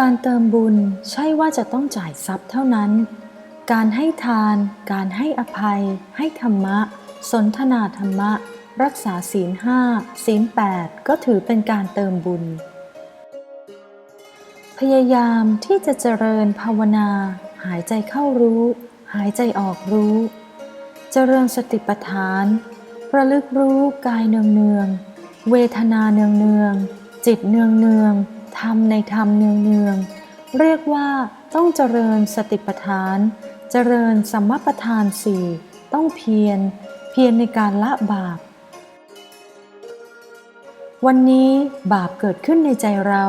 การเติมบุญใช่ว่าจะต้องจ่ายทรัพย์เท่านั้น การให้ทาน การให้อภัย ให้ธรรมะ สนทนาธรรมะ รักษาศีลห้าศีลแปดก็ถือเป็นการเติมบุญ พยายามที่จะเจริญภาวนา หายใจเข้ารู้ หายใจออกรู้ เจริญสติปัฏฐานระลึกรู้กายเนืองเนือง เวทนาเนืองเนือง จิตเนืองเนือง ธรรมในธรรมเนืองๆ เรียกว่าต้องเจริญสติปัฏฐาน เจริญสัมมาประธานสี่ต้องเพียร เพียรในการละบาป วันนี้บาปเกิดขึ้นในใจเรา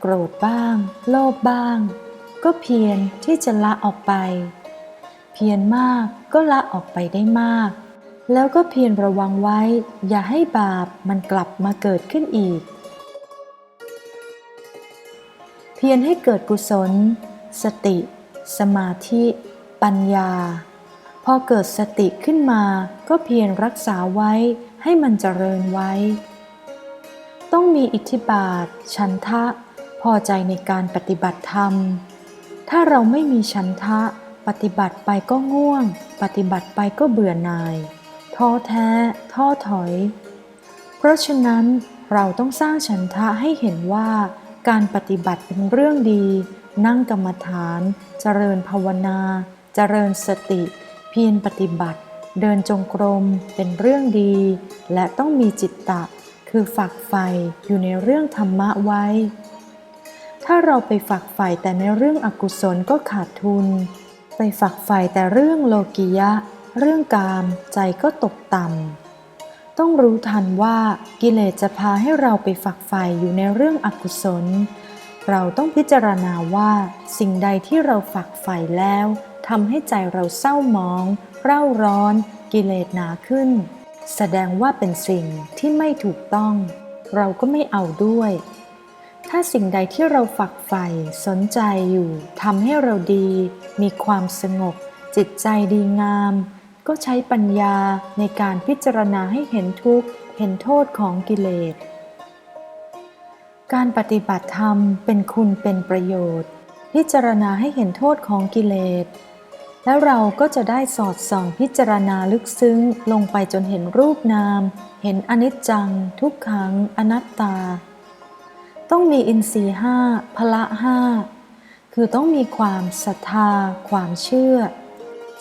โกรธบ้าง โลภบ้าง ก็เพียรที่จะละออกไป เพียรมากก็ละออกไปได้มาก แล้วก็เพียรระวังไว้ อย่าให้บาปมันกลับมาเกิดขึ้นอีก เพียรให้เกิดกุศล สติ สมาธิ ปัญญา พอเกิดสติขึ้นมาก็เพียรรักษาไว้ให้มันเจริญไว้ ต้องมีอิทธิบาทฉันทะ พอใจในการปฏิบัติธรรม ถ้าเราไม่มีฉันทะ ปฏิบัติไปก็ง่วง ปฏิบัติไปก็เบื่อหน่ายท้อแท้ ท้อถอย เพราะฉะนั้นเราต้องสร้างฉันทะให้เห็นว่า การปฏิบัติเป็นเรื่องดี นั่งกรรมฐาน เจริญภาวนา เจริญสติ เพียรปฏิบัติ เดินจงกรมเป็นเรื่องดี และต้องมีจิตตะ คือฝักใฝ่อยู่ในเรื่องธรรมะไว้ ถ้าเราไปฝักใฝ่แต่ในเรื่องอกุศลก็ขาดทุน ไปฝักใฝ่แต่เรื่องโลกิยะ เรื่องกามใจก็ตกต่ำ ต้องรู้ทันว่ากิเลสจะพาให้เราไปฝักใฝ่อยู่ในเรื่องอกุศล เราต้องพิจารณาว่าสิ่งใดที่เราฝักใฝ่แล้วทำให้ใจเราเศร้าหมอง เร่าร้อน กิเลสหนาขึ้น แสดงว่าเป็นสิ่งที่ไม่ถูกต้อง เราก็ไม่เอาด้วย ถ้าสิ่งใดที่เราฝักใฝ่สนใจอยู่ทำให้เราดี มีความสงบ จิตใจดีงาม ก็ใช้ปัญญาในการพิจารณาให้เห็นทุกข์ เห็นโทษของกิเลส การปฏิบัติธรรมเป็นคุณเป็นประโยชน์ พิจารณาให้เห็นโทษของกิเลส แล้วเราก็จะได้สอดส่องพิจารณาลึกซึ้งลงไปจนเห็นรูปนาม เห็นอนิจจัง ทุกขัง อนัตตา ต้องมีอินทรีย์ห้าพละห้าคือต้องมีความศรัทธา ความเชื่อ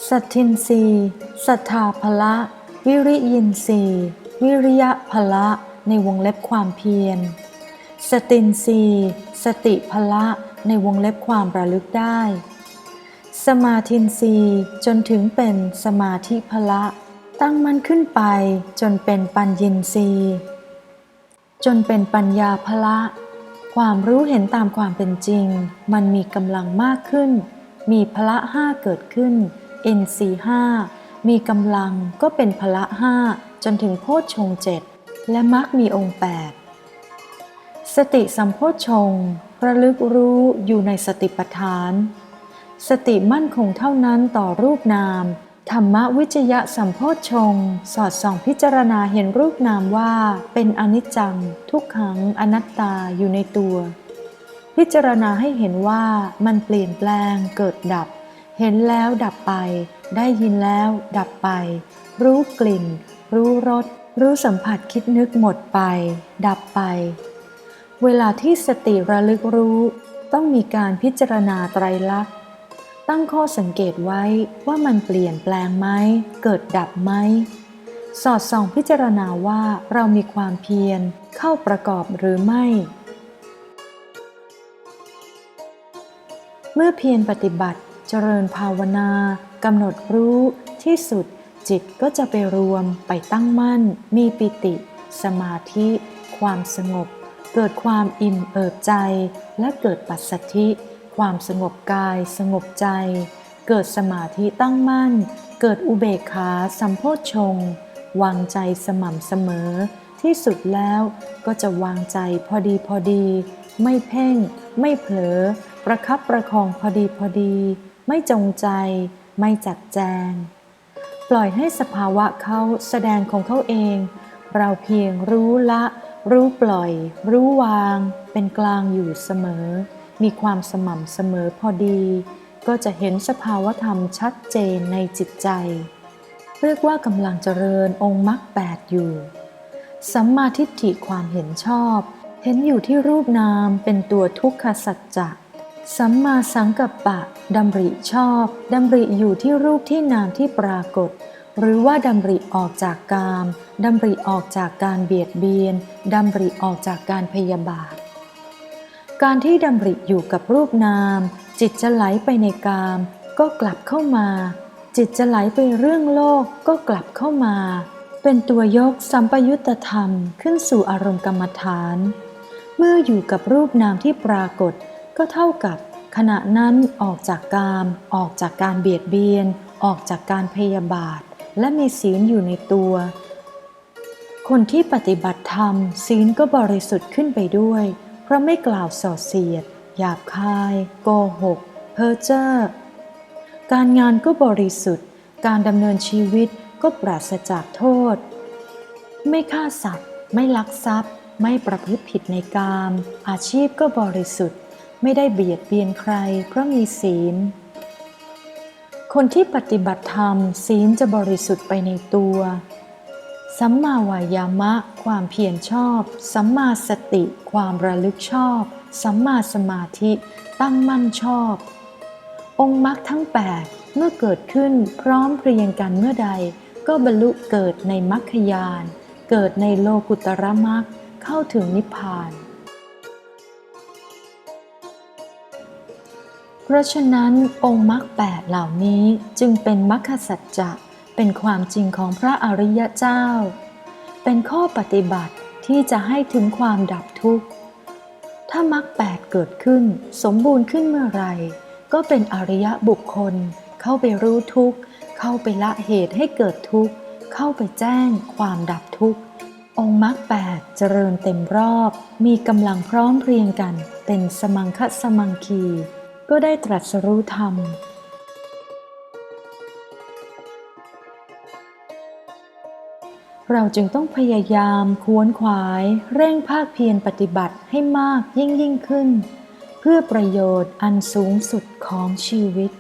สัตทินรีศรัทธาพละ วิริยินรีวิริยะพละในวงเล็บความเพียร สตินรีสติพละในวงเล็บความระลึกได้ สมาธินรีจนถึงเป็นสมาธิพละ ตั้งมันขึ้นไปจนเป็นปัญญินรีจนเป็นปัญญาพละ ความรู้เห็นตามความเป็นจริง มันมีกำลังมากขึ้น มีพละห้าเกิดขึ้น อ็นซีห้ามีกำลังก็เป็นพละห้าจนถึงโพชฌงเจ็ดและมรรคมีองค์แปดสติสัมโพชฌงระลึกรู้อยู่ในสติปัฏฐาน สติมั่นคงเท่านั้นต่อรูปนาม ธรรมวิจยะสัมโพชฌงสอดส่องพิจารณาเห็นรูปนามว่าเป็นอนิจจัง ทุกขังอนัตตาอยู่ในตัว พิจารณาให้เห็นว่ามันเปลี่ยนแปลงเกิดดับ เห็นแล้วดับไป ได้ยินแล้วดับไป รู้กลิ่น รู้รส รู้สัมผัสคิดนึกหมดไป ดับไป เวลาที่สติระลึกรู้ ต้องมีการพิจารณาไตรลักษณ์ ตั้งข้อสังเกตไว้ว่ามันเปลี่ยนแปลงไหม เกิดดับไหม สอดส่องพิจารณาว่าเรามีความเพียรเข้าประกอบหรือไม่เมื่อเพียรปฏิบัติ เจริญภาวนากำหนดรู้ที่สุดจิตก็จะไปรวมไปตั้งมั่น มีปิติ สมาธิ ความสงบ เกิดความอิ่มเอิบใจ และเกิดปัสสัทธิ ความสงบกายสงบใจ เกิดสมาธิตั้งมั่น เกิดอุเบกขาสัมโพชฌงวางใจสม่ำเสมอ ที่สุดแล้วก็จะวางใจพอดีพอดี ไม่เพ่ง ไม่เผลอ ประคับประคองพอดีพอดี ไม่จงใจ ไม่จัดแจง ปล่อยให้สภาวะเขาแสดงของเขาเอง เราเพียงรู้ละ รู้ปล่อย รู้วาง เป็นกลางอยู่เสมอ มีความสม่ำเสมอพอดี ก็จะเห็นสภาวธรรมชัดเจนในจิตใจ เรียกว่ากำลังเจริญองค์มรรคแปดอยู่ สัมมาทิฏฐิความเห็นชอบ เห็นอยู่ที่รูปนามเป็นตัวทุกขสัจจะ สัมมาสังกัปปะดำริชอบดำริอยู่ที่รูปที่นามที่ปรากฏ หรือว่าดำริออกจากกามดำริออกจากการเบียดเบียนดำริออกจากการพยาบาท การที่ดำริอยู่กับรูปนาม จิตจะไหลไปในกาม ก็กลับเข้ามา จิตจะไหลไปเรื่องโลกก็กลับเข้ามา เป็นตัวยกสัมปยุตตธรรมขึ้นสู่อารมณ์กรรมฐาน เมื่ออยู่กับรูปนามที่ปรากฏ ก็เท่ากับขณะนั้นออกจากกาม ออกจากการเบียดเบียน ออกจากการพยาบาท และมีศีลอยู่ในตัว คนที่ปฏิบัติธรรม ศีลก็บริสุทธิ์ขึ้นไปด้วย เพราะไม่กล่าวส่อเสียด หยาบคาย โกหก เพ้อเจ้อการงานก็บริสุทธิ์ การดำเนินชีวิตก็ปราศจากโทษ ไม่ฆ่าสัตว์ ไม่ลักทรัพย์ ไม่ประพฤติผิดในกาม อาชีพก็บริสุทธิ์ ไม่ได้เบียดเบียนใครเพราะมีศีล คนที่ปฏิบัติธรรมศีลจะบริสุทธิ์ไปในตัว สัมมาวายามะ ความเพียรชอบ สัมมาสติ ความระลึกชอบ สัมมาสมาธิตั้งมั่นชอบ องค์มรรคทั้ง 8 เมื่อเกิดขึ้นพร้อมเพรียงกันเมื่อใด ก็บรรลุเกิดในมรรคยาน เกิดในโลกุตระมรรคเข้าถึงนิพพาน เพราะฉะนั้นองค์มรรคแปดเหล่านี้จึงเป็นมรรคสัจจะเป็นความจริงของพระอริยเจ้า เป็นข้อปฏิบัติที่จะให้ถึงความดับทุกข์ ถ้ามรรคแปดเกิดขึ้นสมบูรณ์ขึ้นเมื่อไหรก็เป็นอริยบุคคล เข้าไปรู้ทุกข์เข้าไปละเหตุให้เกิดทุกข์ เข้าไปแจ้งความดับทุกข์ องค์มรรคแปดเจริญเต็มรอบ มีกำลังพร้อมเพรียงกัน เป็นสมังคสมังคี ก็ได้ตรัสรู้ธรรม เราจึงต้องพยายามควนขวาย เร่งภาคเพียรปฏิบัติให้มากยิ่งยิ่งขึ้น เพื่อประโยชน์อันสูงสุดของชีวิต